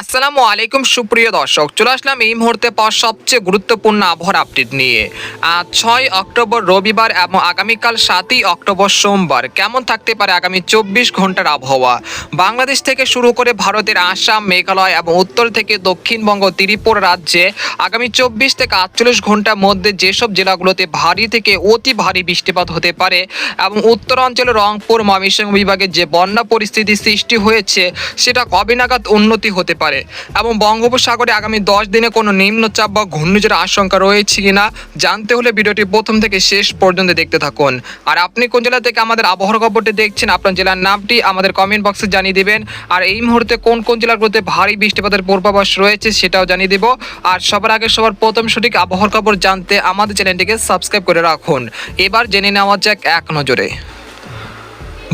আসসালামু আলাইকুম, সুপ্রিয় দর্শক। চলে আসলাম এই মুহূর্তে পর সবচেয়ে গুরুত্বপূর্ণ আবহাওয়ার আপডেট নিয়ে। আজ ছয় অক্টোবর রবিবার এবং আগামীকাল সাতই অক্টোবর সোমবার। কেমন থাকতে পারে আগামী চব্বিশ ঘণ্টার আবহাওয়া? বাংলাদেশ থেকে শুরু করে ভারতের আসাম, মেঘালয় এবং উত্তর থেকে দক্ষিণবঙ্গ, ত্রিপুরা রাজ্যে আগামী চব্বিশ থেকে আটচল্লিশ ঘণ্টার মধ্যে যেসব জেলাগুলোতে ভারী থেকে অতি ভারী বৃষ্টিপাত হতে পারে এবং উত্তরাঞ্চলের রংপুর, ময়মনসিংহ বিভাগে যে বন্যা পরিস্থিতি সৃষ্টি হয়েছে, সেটা কবে নাগাদ উন্নতি হতে পারে? এবং বঙ্গোপসাগরে আগামী দশ দিনে কোনো নিম্নচাপ বা ঘূর্ণিঝড়ের আশঙ্কা রয়েছে কিনা জানতে হলে ভিডিওটি প্রথম থেকে শেষ পর্যন্ত দেখতে থাকুন। আর আপনি কোন জেলা থেকে আমাদের আবহাওয়ার খবরটি দেখছেন, আপনার জেলার নামটি আমাদের কমেন্ট বক্সে জানিয়ে দিবেন। আর এই মুহূর্তে কোন কোন জেলাগুলোতে ভারী বৃষ্টিপাতের পূর্বাভাস রয়েছে সেটাও জানিয়ে দেব। আর সবার আগে সবার প্রথম সঠিক আবহাওয়ার খবর জানতে আমাদের চ্যানেলটিকে সাবস্ক্রাইব করে রাখুন। এবার জেনে নেওয়া যাক এক নজরে।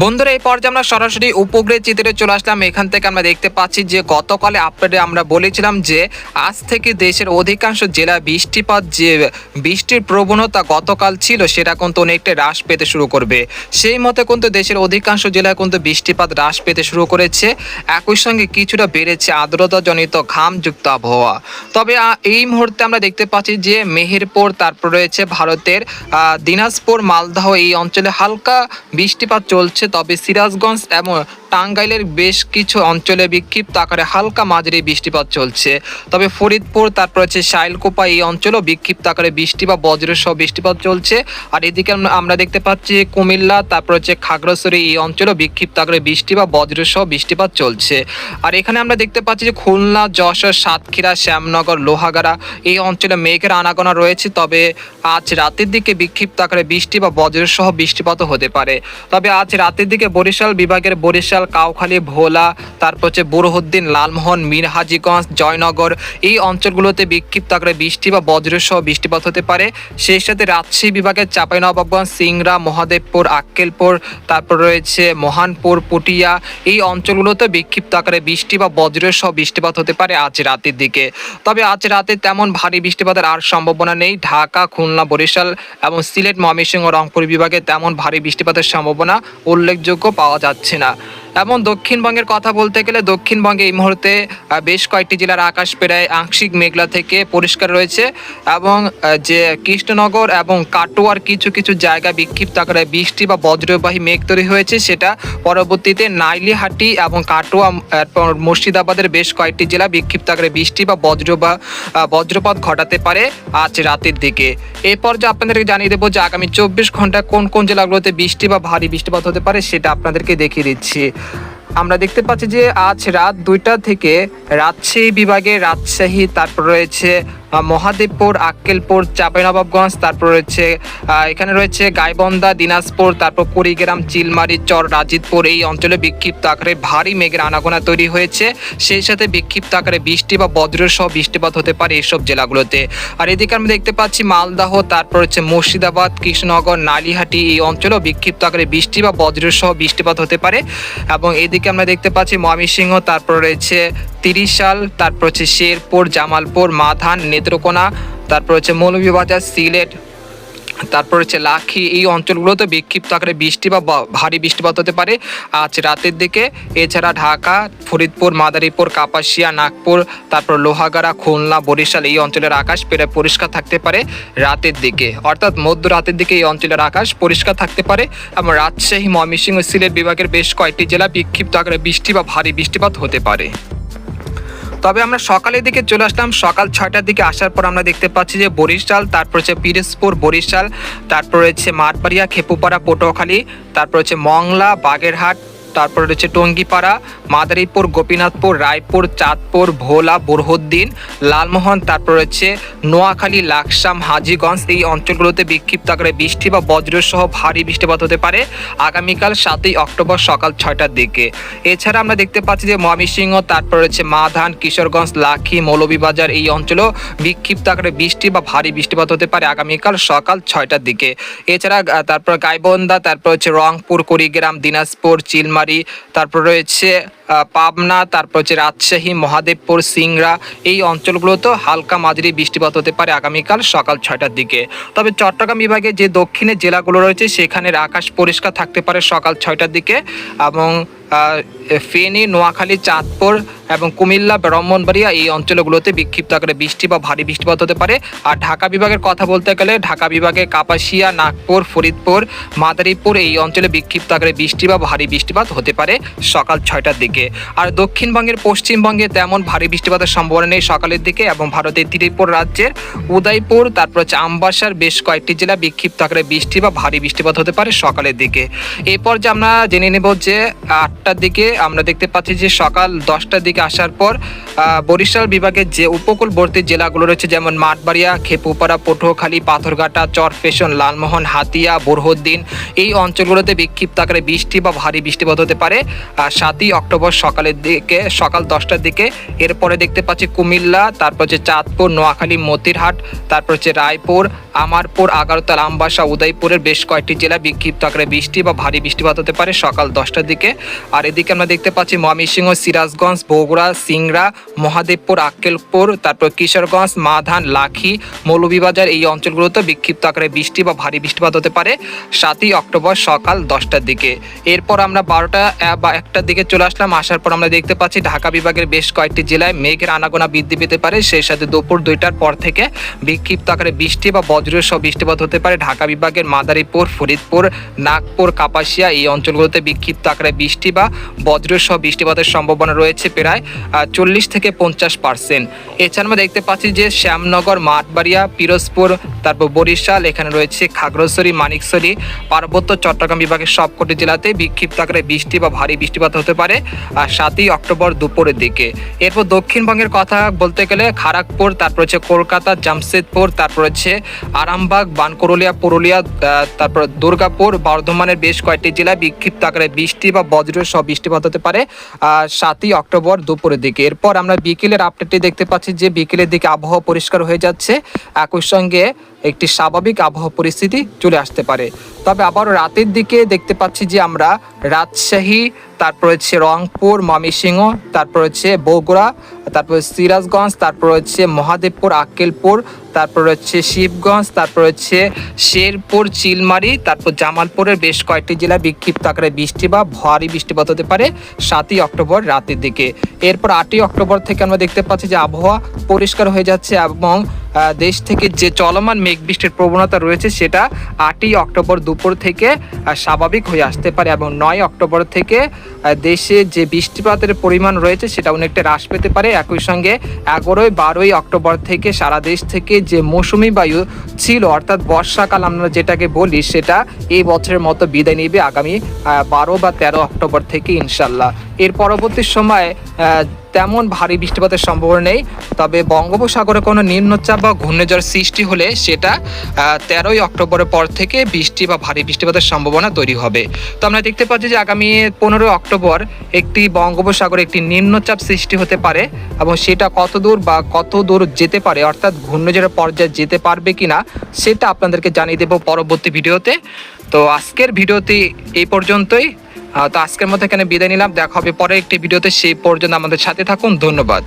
বন্ধুরা, এই পর্যায়ে আমরা সরাসরি উপগ্রহ চিত্রে চলে আসলাম। এখান থেকে আমরা দেখতে পাচ্ছি যে, গতকালে আপডেটে আমরা বলেছিলাম যে, আজ থেকে দেশের অধিকাংশ জেলা বৃষ্টিপাত যে, বৃষ্টির প্রবণতা গতকাল ছিল, সেটা কিন্তু অনেকটা হ্রাস পেতে শুরু করবে। সেই মতে কিন্তু দেশের অধিকাংশ জেলায় কিন্তু বৃষ্টিপাত হ্রাস পেতে শুরু করেছে। একই সঙ্গে কিছুটা বেড়েছে আর্দ্রতাজনিত ঘামযুক্ত আবহাওয়া। তবে এই মুহূর্তে আমরা দেখতে পাচ্ছি যে, মেহেরপুর, তারপর রয়েছে ভারতের দিনাজপুর, মালদহ এই অঞ্চলে হালকা বৃষ্টিপাত চলছে। তবে সিরাজগঞ্জ এবং টাঙ্গাইলের বেশ কিছু অঞ্চলে বিক্ষিপ্ত আকারে হালকা মাঝারি বৃষ্টিপাত চলছে। তবে ফরিদপুর, তারপর হচ্ছে শাইলকোপা এই অঞ্চলেও বিক্ষিপ্ত আকারে বৃষ্টি বা বজ্রের সহ বৃষ্টিপাত চলছে। আর এদিকে আমরা- দেখতে পাচ্ছি কুমিল্লা, তারপর হচ্ছে খাগড়াছড়ি এই অঞ্চলেও বিক্ষিপ্ত আকারে বৃষ্টি বা বজ্রের সহ বৃষ্টিপাত চলছে। আর এখানে আমরা দেখতে পাচ্ছি যে খুলনা, যশোর, সাতক্ষীরা, শ্যামনগর, লোহাগাড়া এই অঞ্চলে মেঘের আনাগোনা রয়েছে। তবে আজ রাতের দিকে বিক্ষিপ্ত আকারে বৃষ্টি বা বজ্রের সহ বৃষ্টিপাতও হতে পারে। তবে আজ রাতের দিকে বরিশাল বিভাগের বরিশাল কাউখালী, ভোলা, তারপর হচ্ছে বুরহুদ্দিন, লালমোহন, মিরহাজিগঞ্জ, জয়নগর, এই অঞ্চলগুলোতে বিক্ষিপ্ত আকারে বৃষ্টি বা বজ্রের সহ বৃষ্টিপাত হতে পারে। সেই সাথে রাজশাহী বিভাগের চাঁপাইনবাবগঞ্জ, সিংড়া, মহাদেবপুর, আক্কেলপুর, তারপর রয়েছে মহানপুর, পুটিয়া, এই অঞ্চলগুলোতে বিক্ষিপ্ত আকারে বৃষ্টি বা বজ্রের সহ বৃষ্টিপাত হতে পারে আজ রাতের দিকে। তবে আজ রাতে তেমন ভারী বৃষ্টিপাতের আর সম্ভাবনা নেই। ঢাকা, খুলনা, বরিশাল এবং সিলেট, ময়মনসিংহ রংপুর বিভাগে তেমন ভারী বৃষ্টিপাতের সম্ভাবনা উল্লেখযোগ্য পাওয়া যাচ্ছে না। এবং দক্ষিণবঙ্গের কথা বলতে গেলে দক্ষিণবঙ্গে এই মুহূর্তে বেশ কয়েকটি জেলার আকাশ প্রায় আংশিক মেঘলা থেকে পরিষ্কার রয়েছে এবং যে কৃষ্ণনগর এবং কাটোয়ার কিছু কিছু জায়গা বিক্ষিপ্ত আকারে বৃষ্টি বা বজ্রবাহী মেঘ তৈরি হয়েছে। সেটা পরবর্তীতে নাইলিহাটি এবং কাটোয়া মুর্শিদাবাদের বেশ কয়েকটি জেলা বিক্ষিপ্ত আকারে বৃষ্টি বা বজ্র বা বজ্রপাত ঘটাতে পারে আজ রাতের দিকে। এরপর যে আপনাদেরকে জানিয়ে দেবো যে আগামী চব্বিশ ঘন্টায় কোন কোন জেলাগুলোতে বৃষ্টি বা ভারী বৃষ্টিপাত হতে পারে, সেটা আপনাদেরকে দেখিয়ে দিচ্ছি। আমরা দেখতে পাচ্ছি যে আজ রাত দুইটা থেকে রাজশাহী বিভাগে রাজশাহী তারপর রয়েছে মহাদেবপুর, আক্কেলপুর চাঁপাইনবাবগঞ্জ তারপর রয়েছে এখানে রয়েছে গাইবন্ধা, দিনাজপুর, তারপর কুড়িগ্রাম, চিলমারি, চর রাজিতপুর এই অঞ্চলে বিক্ষিপ্ত আকারে ভারী মেঘের আনাগোনা তৈরি হয়েছে। সেই সাথে বিক্ষিপ্ত আকারে বৃষ্টি বা বজ্রের সহ বৃষ্টিপাত হতে পারে এইসব জেলাগুলোতে। আর এদিকে আমরা দেখতে পাচ্ছি মালদাহ, তারপর হচ্ছে মুর্শিদাবাদ, কৃষ্ণনগর, নালিহাটি, এই অঞ্চলেও বিক্ষিপ্ত আকারে বৃষ্টি বা বজ্রের সহ বৃষ্টিপাত হতে পারে। এবং এদিকে আমরা দেখতে পাচ্ছি ময়মনসিংহ, তারপর রয়েছে তিরিশাল, তারপর হচ্ছে শেরপুর, জামালপুর, মাধান নেত্রকোনা তারপর হচ্ছে মৌলভীবাজার, সিলেট, তারপর হচ্ছে লাখি, এই অঞ্চলগুলোতে বিক্ষিপ্ত আকারে বৃষ্টি বা ভারী বৃষ্টিপাত হতে পারে। আজ রাতের দিকে এছাড়া ঢাকা, ফরিদপুর, মাদারীপুর, কাপাসিয়া, নাগপুর, তারপর লোহাগাড়া, খুলনা, বরিশাল এই অঞ্চলের আকাশ প্রায় পরিষ্কার থাকতে পারে রাতের দিকে। অর্থাৎ মধ্য রাতের দিকে এই অঞ্চলের আকাশ পরিষ্কার থাকতে পারে। এবং রাজশাহী, ময়মনসিংহ সিলেট বিভাগের বেশ কয়েকটি জেলা বিক্ষিপ্ত আকারে বৃষ্টি বা ভারী বৃষ্টিপাত হতে পারে। তবে আমরা সকালের দিকে চলে আসলাম। সকাল ছয়টার দিকে আসার পর আমরা দেখতে পাচ্ছি যে বরিশাল, তারপর হচ্ছে পিরোজপুর, বরিশাল, তারপর হচ্ছে মাঠবাড়িয়া, খেপুপাড়া, পটুয়াখালী, তারপর হচ্ছে মংলা, বাগেরহাট তারপর রয়েছে টঙ্গিপাড়া, মাদারীপুর, গোপীনাথপুর, রায়পুর, চাঁদপুর, ভোলা, বুরহুদ্দিন, লালমোহন, তারপর রয়েছে নোয়াখালী, লাকসাম, হাজিগঞ্জ। এই অঞ্চলগুলোতে বিক্ষিপ্ত আকারে বৃষ্টি বা বজ্র সহ ভারী বৃষ্টিপাত হতে পারে আগামীকাল সাতই অক্টোবর সকাল ছয়টার দিকে। এছাড়া আমরা দেখতে পাচ্ছি যে ময়মনসিংহ, তারপর রয়েছে মাধান, কিশোরগঞ্জ, লাখি, মৌলভীবাজার এই অঞ্চলেও বিক্ষিপ্ত আকারে বৃষ্টি বা ভারী বৃষ্টিপাত হতে পারে আগামীকাল সকাল ছয়টার দিকে। এছাড়া তারপর গাইবন্ধা, তারপর হচ্ছে রংপুর, কুড়িগ্রাম, দিনাজপুর, চিলমারি তারপর রয়েছে পাবনা, তারপর হচ্ছে রাজশাহী, মহাদেবপুর সিংরা এই অঞ্চলগুলোতেও হালকা মাঝারি বৃষ্টিপাত হতে পারে আগামীকাল সকাল ছয়টার দিকে। তবে চট্টগ্রাম বিভাগে যে দক্ষিণের জেলাগুলো রয়েছে, সেখানের আকাশ পরিষ্কার থাকতে পারে সকাল ছয়টার দিকে এবং ফেনী, নোয়াখালী, চাঁদপুর এবং কুমিল্লা, ব্রাহ্মণবাড়িয়া এই অঞ্চলগুলোতে বিক্ষিপ্ত আকারে বৃষ্টি বা ভারী বৃষ্টিপাত হতে পারে। আর ঢাকা বিভাগের কথা বলতে গেলে ঢাকা বিভাগে কাপাসিয়া, নাগপুর, ফরিদপুর, মাদারীপুর এই অঞ্চলে বিক্ষিপ্ত আকারে বৃষ্টি বা ভারী বৃষ্টিপাত হতে পারে সকাল ছয়টার দিকে। আর দক্ষিণবঙ্গের পশ্চিমবঙ্গে তেমন ভারী বৃষ্টিপাতের সম্ভাবনা নেই সকালের দিকে এবং ভারতের ত্রিপুর রাজ্যের উদয়পুর, তারপর হচ্ছে বেশ কয়েকটি জেলা বিক্ষিপ্ত আকারে বৃষ্টি বা ভারী বৃষ্টিপাত হতে পারে সকালের দিকে। এরপর যে আমরা জেনে নেব যে আটটার দিকে আমরা দেখতে পাচ্ছি যে সকাল দশটার দিকে আসার পর বরিশাল বিভাগের যে উপকূলবর্তী জেলাগুলো রয়েছে, যেমন মাঠবাড়িয়া, খেপুপাড়া, পটুয়াখালী, পাথরঘাটা, চরফেশন, লালমোহন, হাতিয়া, বোরহদ্দিন, এই অঞ্চলগুলোতে বিক্ষিপ্ত আকারে বৃষ্টি বা ভারী বৃষ্টিপাত হতে পারে। আর সাতই অক্টোবর সকালের দিকে, সকাল দশটার দিকে, এরপরে দেখতে পাচ্ছি কুমিল্লা, তারপর হচ্ছে চাঁদপুর, নোয়াখালী, মতিরহাট, তারপর হচ্ছে রায়পুর, আমারপুর, আগারতলা আমবাসা উদয়পুরের বেশ কয়েকটি জেলা বিক্ষিপ্ত আকারে বৃষ্টি বা ভারী বৃষ্টিপাত হতে পারে সকাল দশটার দিকে। আর এদিকে আমরা দেখতে পাচ্ছি ময়মনসিংহ, সিরাজগঞ্জ, বগুড়া, সিংড়া মহাদেবপুর, আক্কেলপুর, তারপর কিশোরগঞ্জ, মাধান, লাখি, মৌলভীবাজার এই অঞ্চলগুলোতে বিক্ষিপ্ত আকারে বৃষ্টি বা ভারী বৃষ্টিপাত হতে পারে সাতই অক্টোবর সকাল দশটার দিকে। এরপর আমরা বারোটা বা একটার দিকে চলে আসলাম। আসার পর আমরা দেখতে পাচ্ছি ঢাকা বিভাগের বেশ কয়েকটি জেলায় মেঘের আনাগোনা বৃদ্ধি পেতে পারে। সেই সাথে দুপুর দুইটার পর থেকে বিক্ষিপ্ত আকারে বৃষ্টি বা বজ্রের সহ বৃষ্টিপাত হতে পারে ঢাকা বিভাগের মাদারীপুর, ফরিদপুর, নাগপুর, কাপাসিয়া এই অঞ্চলগুলোতে বিক্ষিপ্ত আকারে বৃষ্টি বা বজ্রের সহ বৃষ্টিপাতের সম্ভাবনা রয়েছে প্রায় চল্লিশ থেকে পঞ্চাশ পার্সেন্ট। এছাড়া আমরা দেখতে পাচ্ছি যে শ্যামনগর, মাঠবাড়িয়া, পিরোজপুর, তারপর বরিশাল, এখানে রয়েছে খাগড়াছড়ি, মানিকছড়ি, পার্বত্য, চট্টগ্রাম বিভাগের সবকটি জেলাতে বিক্ষিপ্ত আকারে বৃষ্টি বা ভারী বৃষ্টিপাত হতে পারে। আর সাতই অক্টোবর দুপুরের দিকে। এরপর দক্ষিণবঙ্গের কথা বলতে গেলে খড়গপুর তারপর হচ্ছে কলকাতা, জামশেদপুর, তারপর হচ্ছে আরামবাগ, বানকরলিয়া, পুরুলিয়া তারপর দুর্গাপুর, বর্ধমানের বেশ কয়েকটি জেলায় বিক্ষিপ্ত আকারে বৃষ্টি বা বজ্র সহ বৃষ্টিপাত হতে পারে সাতই অক্টোবর দুপুরের দিকে। এরপর আমরা বিকেলের আপডেটটি দেখতে পাচ্ছি যে বিকেলের দিকে আবহাওয়া পরিষ্কার হয়ে যাচ্ছে। একই সঙ্গে একটি স্বাভাবিক আবহাওয়া পরিস্থিতি চলে আসতে পারে। তবে আবার রাতের দিকে দেখতে পাচ্ছি যে আমরা রাজশাহী, তারপর হচ্ছে রংপুর, ময়মনসিংহ, তারপর হচ্ছে বগুড়া, তারপর সিরাজগঞ্জ, তারপর হচ্ছে মহাদেবপুর, আক্কেলপুর তারপর হচ্ছে শিবগঞ্জ, তারপর হচ্ছে শেরপুর, চিলমারি, তারপর জামালপুরের বেশ কয়েকটি জেলা বিক্ষিপ্ত আকারে বৃষ্টি বা ভারী বৃষ্টিপাত হতে পারে সাতই অক্টোবর রাতের দিকে। এরপর আটই অক্টোবর থেকে আমরা দেখতে পাচ্ছি যে আবহাওয়া পরিষ্কার হয়ে যাচ্ছে এবং দেশ থেকে যে চলমান মেঘ বৃষ্টির প্রবণতা রয়েছে সেটা আটই অক্টোবর দুপুর থেকে স্বাভাবিক হয়ে আসতে পারে এবং নয় অক্টোবর থেকে দেশে যে বৃষ্টিপাতের পরিমাণ রয়েছে সেটা অনেকটা হ্রাস পেতে পারে। একই সঙ্গে এগারোই, বারোই অক্টোবর থেকে সারা দেশ থেকে যে মৌসুমি বায়ু ছিল, অর্থাৎ বর্ষাকাল আমরা যেটাকে বলি, সেটা এই বছরের মতো বিদায় নেবে আগামী বারো বা তেরো অক্টোবর থেকে ইনশাল্লাহ। এর পরবর্তী সময় তেমন ভারী বৃষ্টিপাতের সম্ভাবনা নেই, তবে বঙ্গোপসাগরে কোনো নিম্নচাপ বা ঘূর্ণিঝড় সৃষ্টি হলে সেটা তেরোই অক্টোবরের পর থেকে বৃষ্টি বা ভারী বৃষ্টিপাতের সম্ভাবনা তৈরি হবে। তো আমরা দেখতে পাচ্ছি যে আগামী পনেরোই অক্টোবর একটি বঙ্গোপসাগরে একটি নিম্নচাপ সৃষ্টি হতে পারে এবং সেটা কত দূর বা কত দূর যেতে পারে, অর্থাৎ ঘূর্ণিঝড়ের পর্যায়ে যেতে পারবে কিনা, সেটা আপনাদেরকে জানিয়ে দেবো পরবর্তী ভিডিওতে। তো আজকের ভিডিওতে এই পর্যন্তই। তো আজকের মতো এখানে বিদায় নিলাম। দেখা হবে পরে একটি ভিডিওতে। সেই পর্যন্ত আমাদের সাথে থাকুন। ধন্যবাদ।